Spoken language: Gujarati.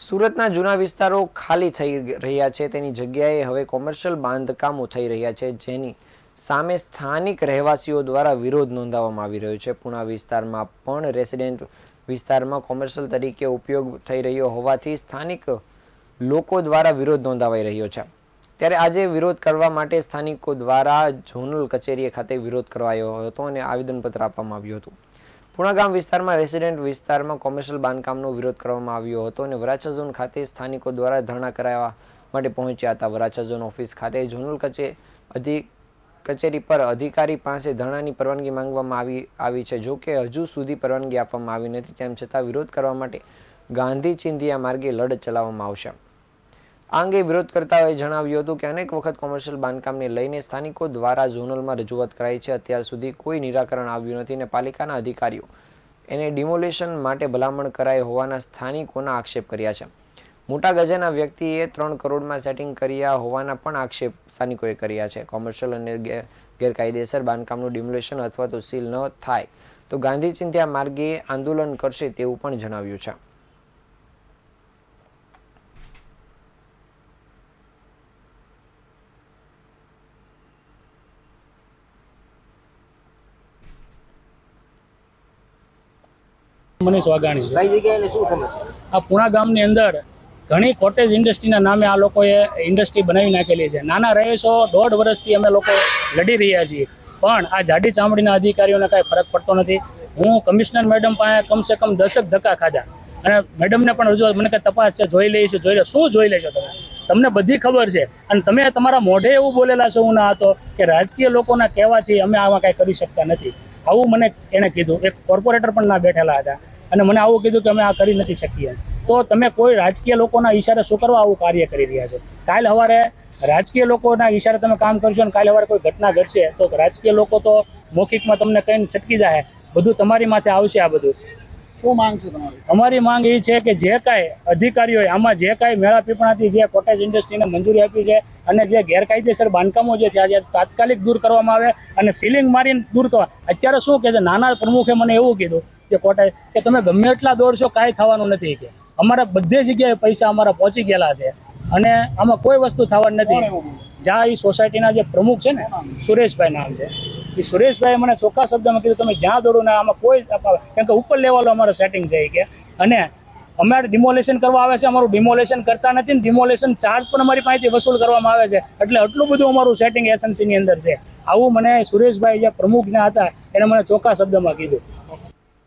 સુરતના જૂના વિસ્તારો ખાલી થઈ રહ્યા છે. તેની જગ્યાએ હવે કોમર્શિયલ બાંધકામો થઈ રહ્યા છે, જેની સામે સ્થાનિક રહેવાસીઓ દ્વારા વિરોધ નોંધાવવામાં આવી રહ્યો છે. પુણા વિસ્તારમાં પણ રેસિડેન્ટ વિસ્તારમાં કોમર્શિયલ તરીકે ઉપયોગ થઈ રહ્યો હોવાથી સ્થાનિક લોકો દ્વારા વિરોધ નોંધાવાઈ રહ્યો છે. ત્યારે આજે વિરોધ કરવા માટે સ્થાનિકો દ્વારા ઝોનલ કચેરી ખાતે વિરોધ કરવાયો હતો અને આવેદનપત્ર આપવામાં આવ્યું હતું. પુણા ગામ વિસ્તારમાં રેસિડેન્ટ વિસ્તારમાં કોમર્શિયલ બાંધકામનો વિરોધ કરવામાં આવ્યો હતો અને વરાછા ઝોન ખાતે સ્થાનિકો દ્વારા ધરણા કરાવવા માટે પહોંચ્યા હતા. વરાછા ઝોન ઓફિસ ખાતે ઝોનલ કચે, અધિ, કચેરી પર અધિકારી પાસે ધરણાની પરવાનગી માંગવામાં આવી આવી છે. જો કે હજુ સુધી પરવાનગી આપવામાં આવી નથી, તેમ છતાં વિરોધ કરવા માટે ગાંધી ચિંધિયા માર્ગે લડત ચલાવવામાં આવશે. આ અંગે વિરોધ કરતાઓએ જણાવ્યું હતું કે અનેક વખત કોમર્શિયલ બાંધકામને લઈને સ્થાનિકો દ્વારા ઝોનલમાં રજૂઆત કરાઈ છે. અત્યાર સુધી કોઈ નિરાકરણ આવ્યું નથી અને પાલિકાના અધિકારીઓ એને ડિમોલેશન માટે ભલામણ કરાઈ હોવાના સ્થાનિકોના આક્ષેપ કર્યા છે. મોટા ગજાના વ્યક્તિએ ત્રણ કરોડમાં સેટિંગ કર્યા હોવાના પણ આક્ષેપ સ્થાનિકોએ કર્યા છે. કોમર્શિયલ અને ગેર- ગેરકાયદેસર બાંધકામનું ડિમોલેશન અથવા તો સીલ ન થાય તો ગાંધી ચિંધ્યા માર્ગે આંદોલન કરશે તેવું પણ જણાવ્યું છે. મનીષ વાઘાણી છે. કઈ જગ્યાએ શું સમસ્યા આ પુણા ગામની અંદર ઘણી કોટેજ ઇન્ડસ્ટ્રીના નામે આ લોકોએ ઇન્ડસ્ટ્રી બનાવી નાખેલી છે. નાના રહીશો દોઢ વર્ષથી અમે લોકો લડી રહ્યા છીએ. પણ આ જાડી ચામડીના અધિકારીઓને કાંઈ ફરક પડતો નથી. હું કમિશનર મેડમ પાસે કમસે કમ દસક ધક્કા ખાધા. અને મેડમને પણ રજૂઆત મને કે તપાસ છે જોઈ લઈશું જોઈ લે. શું જોઈ લેશો તમે? તમને બધી ખબર છે. અને તમે તમારા મોઢે એવું બોલેલા છો હું ના હતો કે રાજકીય લોકોના કહેવાથી અમે આમાં કાંઈ કરી શકતા નથી. આવું મને એણે કીધું. એક કોર્પોરેટર પણ ના બેઠેલા હતા. અને મને આવું કીધું કે અમે આ કરી નથી શકીએ. તો તમે કોઈ રાજકીય લોકોના ઈશારે શું કરવા આવું કાર્ય કરી રહ્યા છો? કાલ સવારે રાજકીય લોકોના ઈશારે તમે કામ કરશો અને કાલે સવારે કોઈ ઘટના ઘટશે તો રાજકીય લોકો તો મૌખિકમાં તમને કહીને છટકી જાય બધું તમારી માથે આવશે આ બધું. શું માંગ છે તમારી? અમારી માંગ એ છે કે જે કાંઈ અધિકારીઓએ આમાં જે કાંઈ મેળા પીપણાથી જે કોટેજ ઇન્ડસ્ટ્રીને મંજૂરી આપી છે અને જે ગેરકાયદેસર બાંધકામો છે ત્યાં જે તાત્કાલિક દૂર કરવામાં આવે અને સીલિંગ મારીને દૂર કરવા અત્યારે શું કે છે? નાના પ્રમુખે મને એવું કીધું કે કોટેજ કે તમે ગમે એટલા દોડશો કાંઈ થવાનું નથી કે. અમારા બધે જગ્યાએ પૈસા અમારા પહોંચી ગયેલા છે. અને આમાં કોઈ વસ્તુ થવાની નથી. જ્યાં એ સોસાયટીના જે પ્રમુખ છે ને સુરેશભાઈ નામ છે. એ સુરેશભાઈ મને ચોખ્ખા શબ્દમાં કીધું તમે જ્યાં દોડો ને આમાં કોઈ કેમ કે ઉપર લેવલો અમારો સેટિંગ છે કે. અને અમારે ડિમોલેશન કરવા આવે છે અમારું ડિમોલેશન કરતા નથી ને ડિમોલેશન ચાર્જ પણ અમારી પાસેથી વસૂલ કરવામાં આવે છે. એટલે આટલું બધું અમારું સેટિંગ એસએમસીની અંદર છે. આવું મને સુરેશભાઈ જે પ્રમુખ ના હતા એને મને ચોખ્ખા શબ્દમાં કીધું.